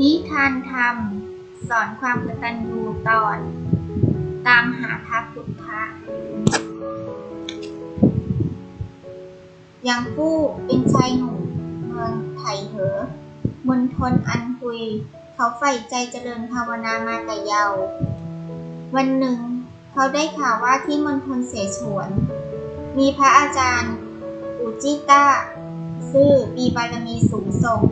นิทานธรรม สอนความกตัญญูตอน ตามหาพระพุทธะยังผู้เป็นชายหนุ่มเมืองไถเหอมณฑลอันคุย เขาใฝ่ใจเจริญภาวนามาแต่เยาว์วันหนึ่ง เขาได้ข่าวว่าที่มณฑลเสฉวน มีพระอาจารย์ อุจิต้าซื่อมีบารมีสูงส่ง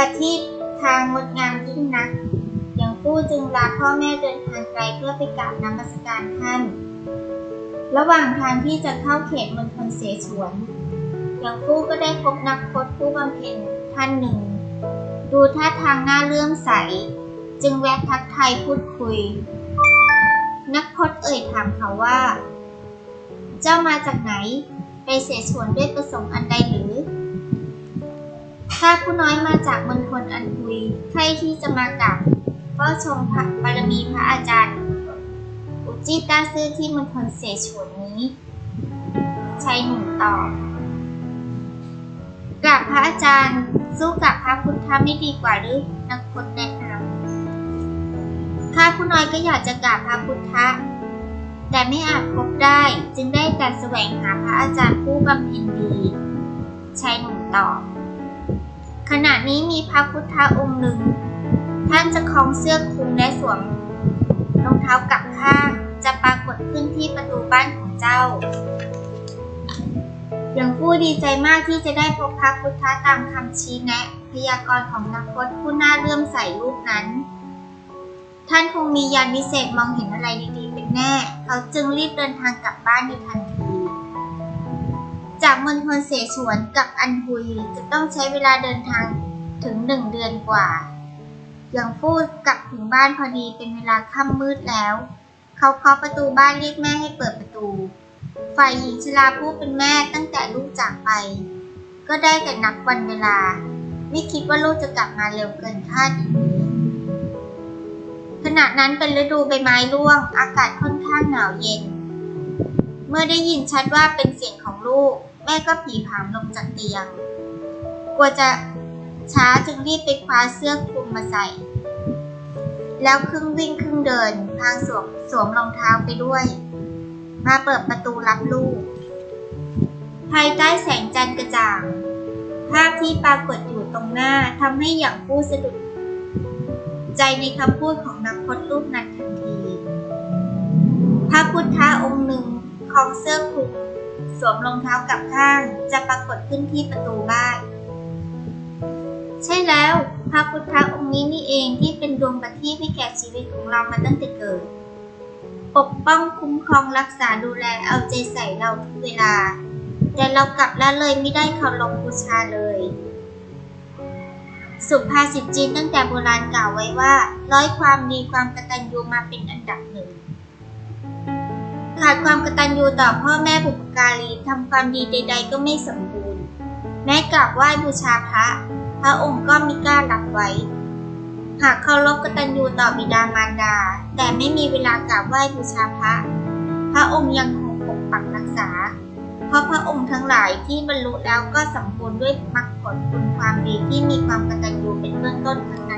ประทีปทางงดงามยิ่งนัก อย่างผู้จึงลาพ่อแม่เดินทางไกลเพื่อไปกราบนมัสการท่าน ระหว่างทางที่จะเข้าเขตมณฑลเสฉวน อย่างผู้ก็ได้พบนักพจน์ผู้บำเพ็ญท่านหนึ่ง ดูท่าทางหน่าเลื่อมใส จึงแวะทักทายพูดคุย นักพจน์เอ่ยถามเขาว่า เจ้ามาจากไหน ไปเสฉวนด้วยประสงค์อันใดหรือ ข้าผู้น้อยมาจากมณฑลอันคุยใครที่จะมากราบเฝ้าชมพระบารมีพระอาจารย์ อุจิตาซื่อที่มณฑลเสฉวนนี้ชายหนุ่มตอบกราบพระอาจารย์ สู้กับพระพุทธไม่ดีกว่าหรือนักพจน์แนะนำข้าผู้น้อยก็อยากจะกราบพระพุทธแต่ไม่อาจพบได้จึงได้แต่แสวงหาพระอาจารย์ผู้บำเพ็ญดีชายหนุ่มตอบ ขณะนี้มีพระพุทธองค์หนึ่ง ท่านจะคล้องเสื้อคลุมและสวมรองเท้ากับข้างจะปรากฏขึ้นที่ประตูบ้านของเจ้าอย่างผู้ดีใจมากที่จะได้พบพระพุทธตามคำชี้แนะ พยากรณ์ของนักพจน์ผู้น่าเลื่อมใสรูปนั้น ท่านคงมียานวิเศษมองเห็นอะไรดีๆเป็นแน่ เขาจึงรีบเดินทางกลับบ้านในทันที จากมณฑลเสฉวนกับอันฮุยจะต้องใช้เวลาเดินทางถึงหนึ่งเดือนกว่า อย่างฟูดกลับถึงบ้านพอดีเป็นเวลาค่ำมืดแล้ว เขาเคาะประตูบ้านเรียกแม่ให้เปิดประตู ฝ่ายหญิงชราผู้เป็นแม่ตั้งแต่ลูกจากไป ก็ได้แต่นับวันเวลา ไม่คิดว่าลูกจะกลับมาเร็วเกินคาดอย่างนี้ขณะนั้นเป็นฤดูใบไม้ร่วง อากาศค่อนข้างหนาวเย็น เมื่อได้ยินชัดว่าเป็นเสียงของลูก แม่ก็ผีผามลงจากเตียง กลัวจะช้าจึงรีบไปคว้าเสื้อคลุมมาใส่ แล้วครึ่งวิ่งครึ่งเดิน พางสวมสวมรองเท้าไปด้วย มาเปิดประตูรับลูก ภายใต้แสงจันทร์กระจ่าง ภาพที่ปรากฏอยู่ตรงหน้าทำให้อย่างผู้สะดุดใจในคำพูดของนักพจน์รูปนั้นทันที พระพุทธองค์หนึ่งคล้องเสื้อคลุม สวมรองเท้ากลับข้างจะปรากฏขึ้นที่ประตูบ้าน ใช่แล้วพระพุทธองค์นี้นี่เองที่เป็นดวงประทีปให้แก่ชีวิตของเรามาตั้งแต่เกิด ปกป้องคุ้มครองรักษาดูแลเอาใจใส่เราทุกเวลา แต่เรากลับละเลยไม่ได้เคารพบูชาเลย สุภาษิตจีนตั้งแต่โบราณกล่าวไว้ว่า ร้อยความดีความกตัญญูมาเป็นอันดับหนึ่ง ขาดความกตัญญูต่อพ่อแม่บุพการีทำความดีใด ๆ ก็ไม่สมบูรณ์ แม้กราบไหว้บูชาพระ พระองค์ก็มิกล้ารับไว้ หากเคารพกตัญญูต่อบิดามารดา แต่ไม่มีเวลากราบไหว้บูชาพระ พระองค์ยังคงปกปักรักษา เพราะพระองค์ทั้งหลายที่บรรลุแล้วก็สมบูรณ์ด้วยมรรคผลคุณความดีที่มีความกตัญญูเป็นเบื้องต้นทั้ง